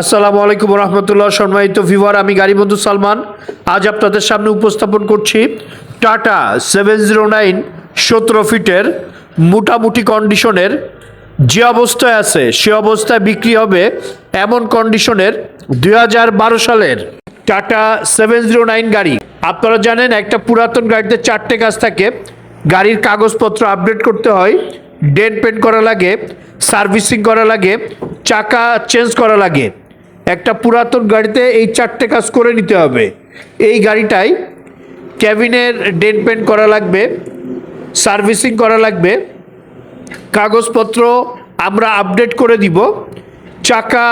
আসসালামু আলাইকুম রহমতুল্লাহ সম্মানিত ভিভার আমি গাড়ি বন্ধু সালমান। আজ আপনাদের সামনে উপস্থাপন করছি টাটা সেভেন জিরো নাইন সতেরো ফিটের মোটামুটি কন্ডিশনের যে অবস্থায় আছে, সে অবস্থায় বিক্রি হবে এমন কন্ডিশনের দুই হাজার বারো সালের টাটা সেভেন জিরো নাইন গাড়ি। আপনারা জানেন, একটা পুরাতন গাড়িতে চারটে কাজ থাকে। গাড়ির কাগজপত্র আপডেট করতে হয় ডেন্ট পেন্ট করা লাগে, সার্ভিসিং করা লাগে, চাকা চেঞ্জ করা লাগে। একটা পুরাতন গাড়িতে এই চারটে কাজ করে নিতে হবে। এই গাড়িটাই ক্যাবিনের ডেন্ট পেন্ট করা লাগবে, সার্ভিসিং করা লাগবে, কাগজপত্র আমরা আপডেট করে দিব, চাকা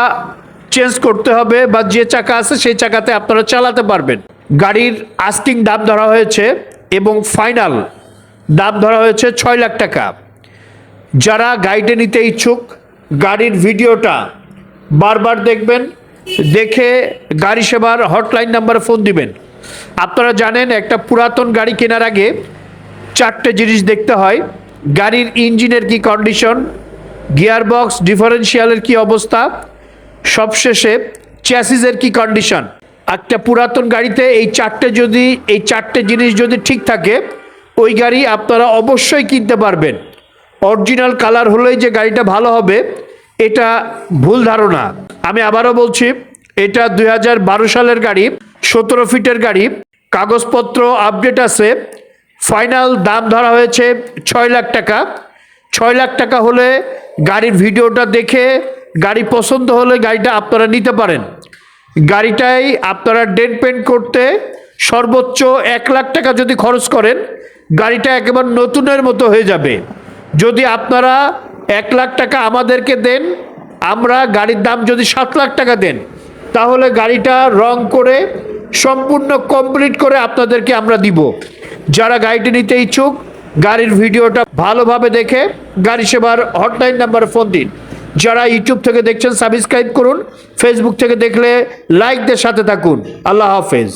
চেঞ্জ করতে হবে বা যে চাকা আছে সেই চাকাতে আপনারা চালাতে পারবেন। গাড়ির আস্কিং দাম ধরা হয়েছে এবং ফাইনাল দাম ধরা হয়েছে ছয় লাখ টাকা। যারা গাড়িটা নিতে ইচ্ছুক, গাড়ির ভিডিওটা বারবার দেখবেন দেখে গাড়ি সেবার হটলাইন নাম্বারে ফোন দিবেন। আপনারা জানেন, একটা পুরাতন গাড়ি কেনার আগে চারটে জিনিস দেখতে হয়। গাড়ির ইঞ্জিনের কি কন্ডিশন গিয়ার বক্স ডিফারেন্সিয়ালের কি অবস্থা, সবশেষে চ্যাসিসের কি কন্ডিশন একটা পুরাতন গাড়িতে এই চারটে যদি, এই চারটে জিনিস যদি ঠিক থাকে, ওই গাড়ি আপনারা অবশ্যই কিনতে পারবেন। অরিজিনাল কালার হলেই যে গাড়িটা ভালো হবে এটা ভুল ধারণা। আমি আবারও বলছি, এটা দু হাজার বারো সালের গাড়ি, সতেরো ফিটের গাড়ি, কাগজপত্র আপডেট আছে, ফাইনাল দাম ধরা হয়েছে ছয় লাখ টাকা। ছয় লাখ টাকা হলে গাড়ির ভিডিওটা দেখে, গাড়ি পছন্দ হলে গাড়িটা আপনারা নিতে পারেন। গাড়িটাই আপনারা ডেন্ট পেন্ট করতে সর্বোচ্চ এক লাখ টাকা যদি খরচ করেন, গাড়িটা একেবারে নতুনের মতো হয়ে যাবে। যদি আপনারা এক লাখ টাকা আমাদেরকে দেন, আমরা গাড়ির দাম যদি সাত লাখ টাকা দেন, তাহলে গাড়িটা রং করে, সম্পূর্ণ কমপ্লিট করে আপনাদেরকে আমরা দিব। যারা গাড়িটি নিতে ইচ্ছুক, গাড়ির ভিডিওটা ভালোভাবে দেখে গাড়ি সেবার হটলাইন নাম্বারে ফোন দিন। যারা ইউটিউব থেকে দেখছেন সাবস্ক্রাইব করুন। ফেসবুক থেকে দেখলে লাইকদের সাথে থাকুন। আল্লাহ হাফেজ।